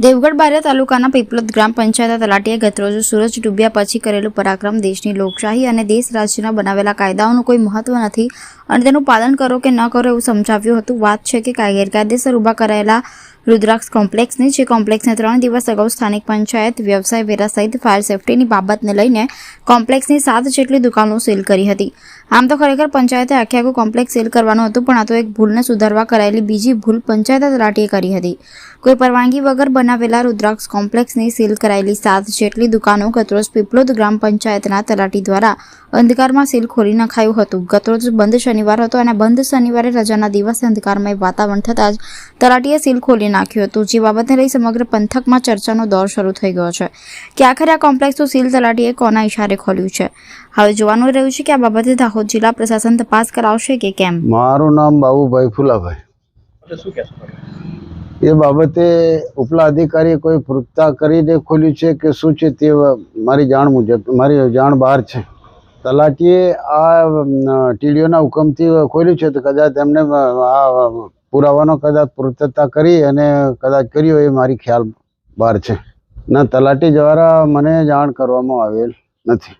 દેવગઢ બારિયા તાલુકાના પીપલોદ ગ્રામ પંચાયત તલાટીએ ગતરોજ સૂરજ ડૂબ્યા પછી કરેલું પરાક્રમ દેશની લોકશાહી અને દેશ રાજ્યના બનાવેલા કાયદાઓનું કોઈ મહત્વ નથી. અને તેનું પાલન કરો કે ન કરો એવું સમજાવ્યું હતું. વાત છે કે કાય- ગેરકાયદેસર ઊભા કરાયેલા રુદ્રાક્ષ કોમ્પ્લેક્સની જે કોમ્પ્લેક્સને ત્રણ દિવસ અગાઉ સ્થાનિક પંચાયત, વ્યવસાય, વેરા સહિત ફાયર સેફટીની બાબતને લઈને કોમ્પ્લેક્સની સાત જેટલી દુકાનો સીલ કરી હતી. આમ તો ખરેખર પંચાયતે આખે આખું કોમ્પ્લેક્સ સીલ કરવાનું હતું, પણ આ તો એક ભૂલને સુધારવા કરાયેલી બીજી ભૂલ પંચાયત તલાટીએ કરી હતી. કોઈ પરવાનગી વગર બનાવેલા રુદ્રાક્ષ કોમ્પ્લેક્સની સીલ કરાયેલી સાત જેટલી દુકાનો ગતરોજ પીપલોદ ગ્રામ પંચાયતના તલાટી દ્વારા અંધકારમાં સીલ ખોલી નખાયું હતું. ગતરોજ બંધ શનિવાર હતો અને બંધ શનિવારે રજાના દિવસે અંધકારમય વાતાવરણ થતાં જ તલાટીએ સીલ ખોલી નાખ્યું હતું. જે બાબતને લઈ સમગ્ર પંથકમાં ચર્ચાનો દોર શરૂ થઈ ગયો છે કે આખરે આ કોમ્પ્લેક્સનું સીલ તલાટીએ કોના ઇશારે ખોલ્યું છે? હવે જોવાનું રહ્યું છે કે આ બાબતે દાહોદ જિલ્લા પ્રશાસન તપાસ કરાવશે કે કેમ? મારું નામ બાબુભાઈ ફુલાભાઈ. શું કહેશો એ બાબતે ઉપલા અધિકારીએ કોઈ પૂરતા કરીને ખોલ્યું છે કે શું છે તે મારી જાણ મુજબ મારી જાણ બહાર છે. તલાટીએ આ ટીડીઓના હુકમથી ખોલ્યું છે તો કદાચ એમને આ પુરાવાનો કદાચ પૂર્તતા કરી અને કદાચ કર્યો એ મારી ખ્યાલ બહાર છે. ના, તલાટી દ્વારા મને જાણ કરવામાં આવેલ નથી.